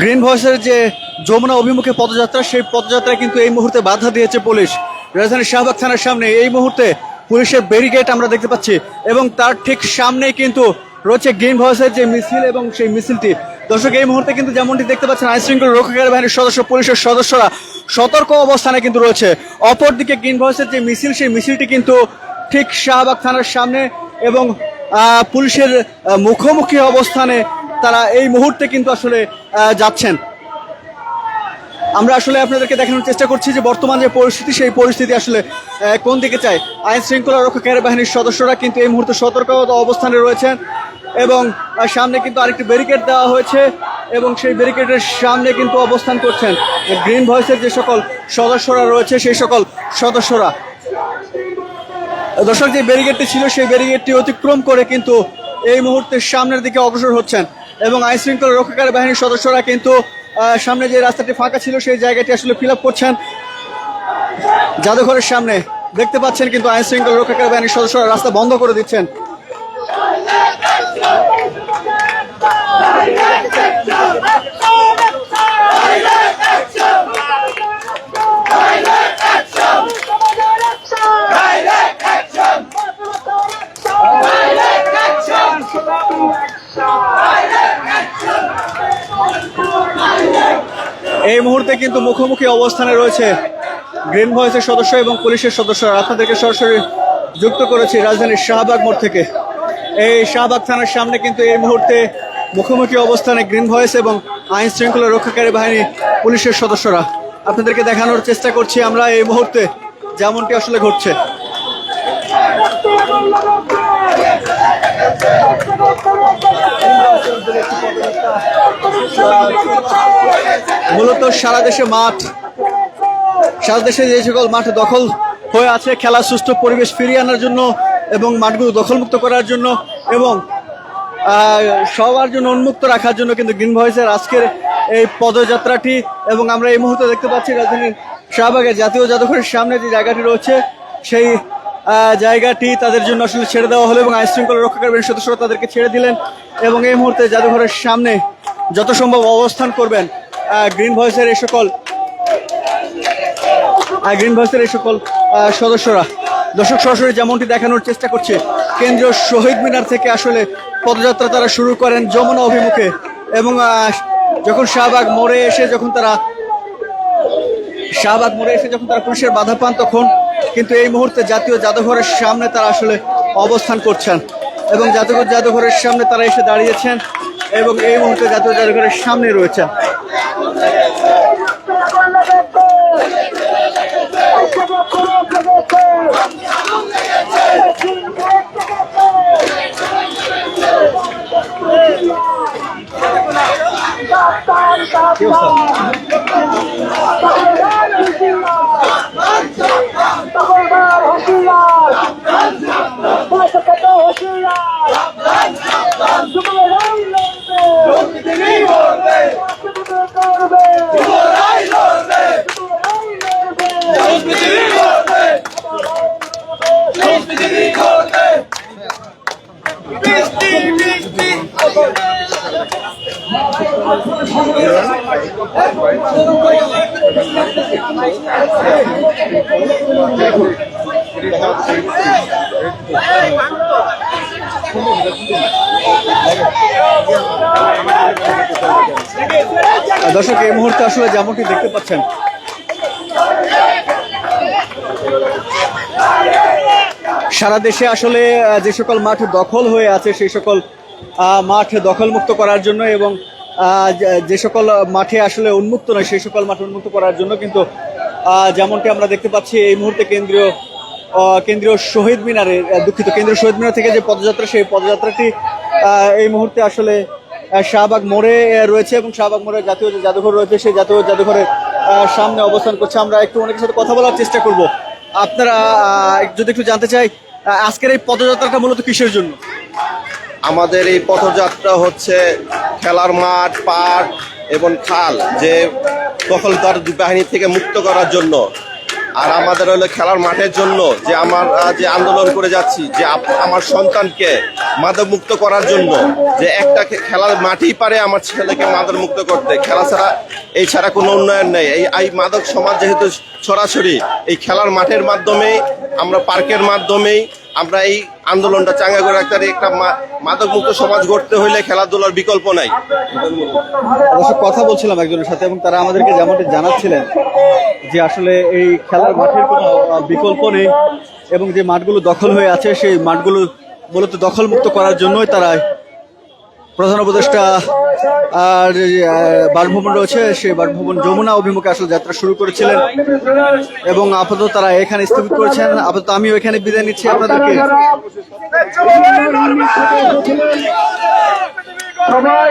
Green ভয়েসের যে যমুনা অভিমুখে পদযাত্রা, সেই পদযাত্রা কিন্তু এই মুহূর্তে বাধা দিয়েছে পুলিশ। রাজধানীর শাহবাগ থানার সামনে এই মুহূর্তে পুলিশের ব্যারিকেড আমরা দেখতে পাচ্ছি এবং তার ঠিক সামনেই কিন্তু রয়েছে গ্রিন ভয়েসের যে মিছিল এবং সেই মিছিলটি। দর্শক, এই মুহূর্তে কিন্তু যেমনটি দেখতে পাচ্ছেন আইন শৃঙ্খলা রক্ষাকারী বাহিনীর সদস্য, পুলিশের সদস্যরা সতর্ক অবস্থানে কিন্তু রয়েছে। অপরদিকে গ্রিন ভয়েসের যে মিছিল, সেই মিছিলটি কিন্তু ঠিক শাহবাগ থানার সামনে এবং পুলিশের মুখোমুখি অবস্থানে তারা এই মুহূর্তে কিন্তু আসলে যাচ্ছেন। আমরা আসলে আপনাদেরকে দেখানোর চেষ্টা করছি যে বর্তমান যে পরিস্থিতি, সেই পরিস্থিতি আসলে কোন দিকে চায়। আইন শৃঙ্খলা রক্ষাকারী বাহিনীর সদস্যরা কিন্তু এই মুহূর্তে সতর্কতা অবস্থানে রয়েছেন এবং সামনে কিন্তু আরেকটি ব্যারিকেড দেওয়া হয়েছে এবং সেই ব্যারিকেডের সামনে কিন্তু অবস্থান করছেন গ্রিন ভয়েসের যে সকল সদস্যরা রয়েছে, সেই সকল সদস্যরা। দর্শক, যে ব্যারিকেডটি ছিল, সেই ব্যারিকেডটি অতিক্রম করে কিন্তু এই মুহূর্তে সামনের দিকে অগ্রসর হচ্ছেন। এবং আইন শৃঙ্খলা রক্ষাকারী বাহিনীর সদস্যরা কিন্তু সামনে যে রাস্তাটি ফাঁকা ছিল, সেই জায়গাটি আসলে ফিল করছেন। জাদুঘরের সামনে দেখতে পাচ্ছেন কিন্তু আইন শৃঙ্খলা রক্ষাকারী বাহিনীর সদস্যরা রাস্তা বন্ধ করে দিচ্ছেন। এই মুহূর্তে কিন্তু মুখোমুখি অবস্থানে রয়েছে গ্রিন ভয়েসের সদস্য এবং পুলিশের সদস্যরা। আপনাদেরকে সরাসরি যুক্ত করেছি রাজধানীর শাহবাগ মোড় থেকে। এই শাহবাগ থানার সামনে কিন্তু এই মুহূর্তে মুখোমুখি অবস্থানে গ্রিন ভয়েস এবং আইন শৃঙ্খলা রক্ষাকারী বাহিনী পুলিশের সদস্যরা। আপনাদেরকে দেখানোর চেষ্টা করছি আমরা এই মুহূর্তে যেমনটি আসলে ঘটছে। মূলত সারা দেশে মাঠ, সারা দেশে যে সকল মাঠ দখল হয়ে আছে খেলার সুষ্ঠু পরিবেশ ফিরিয়ে আনার জন্য এবং মাঠগুলো দখলমুক্ত করার জন্য এবং সবার জন্য উন্মুক্ত রাখার জন্য কিন্তু গ্রিন ভয়েসের আজকের এই পদযাত্রাটি এবং আমরা এই মুহূর্তে দেখতে পাচ্ছি রাজধানীর শাহবাগে জাতীয় জাদুঘরের সামনে যে জায়গাটি রয়েছে, সেই জায়গাটি তাদের জন্য আসলে ছেড়ে দেওয়া হলো এবং আইন শৃঙ্খলা রক্ষাকারী সদস্যরা তাদেরকে ছেড়ে দিলেন এবং এই মুহূর্তে জাদুঘরের সামনে যত সম্ভব অবস্থান করবেন। গ্রিন ভয়েসের এই সকল গ্রিন ভয়েসের এই সকল সদস্যরা, দর্শক সরাসরি যেমনটি দেখানোর চেষ্টা করছে, কেন্দ্রীয় শহীদ মিনার থেকে আসলে পদযাত্রা তারা শুরু করেন যমুনা অভিমুখে এবং যখন শাহবাগ মোড়ে এসে যখন তারা, শাহবাগ মোড়ে এসে যখন তারা পুলিশের বাধা পান তখন কিন্তু এই মুহূর্তে জাতীয় জাদুঘরের সামনে তারা আসলে অবস্থান করছেন এবং জাতীয় জাদুঘরের সামনে তারা এসে দাঁড়িয়েছেন এবং এই মুহূর্তে জাতীয় জাদুঘরের সামনে রয়েছেন। Thank you. দর্শক, এই মুহূর্তে আসলে যেমনটি দেখতে পাচ্ছেন, সারা দেশে আসলে যে সকল মাঠ দখল হয়ে আছে, সেই সকল মাঠ দখলমুক্ত করার জন্য এবং যে- সকল মাঠে আসলে উন্মুক্ত নয়, সেই সকল মাঠ উন্মুক্ত করার জন্য কিন্তু যেমনটি আমরা দেখতে পাচ্ছি এই মুহূর্তে কেন্দ্রীয় কেন্দ্রীয় শহীদ মিনারে দুঃখিত, কেন্দ্রীয় শহীদ মিনার থেকে যে পদযাত্রা, সেই পদযাত্রাটি এই মুহূর্তে আসলে শাহবাগ মোড়ে রয়েছে এবং শাহবাগ মোড়ে জাতীয় যে জাদুঘর রয়েছে, সেই জাতীয় জাদুঘরের সামনে অবস্থান করছে। আমরা একটু অনেকের সাথে কথা বলার চেষ্টা করব। আপনারা যদি একটু জানতে চাই আজকের এই পদযাত্রাটা মূলত কিসের জন্য? আমাদের এই পথযাত্রা হচ্ছে খেলার মাঠ, পার্ক এবং খাল, যে দখলদার বাহিনী থেকে মুক্ত করার জন্য। আর আমাদের হলো খেলার মাঠের জন্য যে আমার, যে আন্দোলন করে যাচ্ছি, যে আমার সন্তানকে মাদক মুক্ত করার জন্য, যে একটা খেলার মাঠেই পারে আমার ছেলেকে মাদক মুক্ত করতে। খেলা ছাড়া, এই ছাড়া কোনো উন্নয়ন নেই। এই এই মাদক সমাজ যেহেতু ছড়াছড়ি এই খেলার মাঠের মাধ্যমেই, আমরা পার্কের মাধ্যমেই আমরা এই আন্দোলনটা চাঙ্গা করে রাখতে। একটা মাদকমুক্ত মাদক মুক্ত সমাজ গড়তে হইলে খেলাধুলার বিকল্প নাই অবশ্য কথা বলছিলাম একজনের সাথে এবং তারা আমাদেরকে যেমনটি জানাচ্ছিলেন যে আসলে এই খেলার মাঠের কোনো বিকল্প নেই এবং যে মাঠগুলো দখল হয়ে আছে, সেই মাঠগুলো মূলত দখলমুক্ত করার জন্যই তারা প্রধান উপদেষ্টা আর বাসভবন রয়েছে, সেই বাসভবন যমুনা অভিমুখে আসলে যাত্রা শুরু করেছিলেন এবং আপাতত তারা এখানে স্থগিত করেছেন। আপাতত আমিও এখানে বিদায় নিচ্ছি আপনাদেরকে। সবাই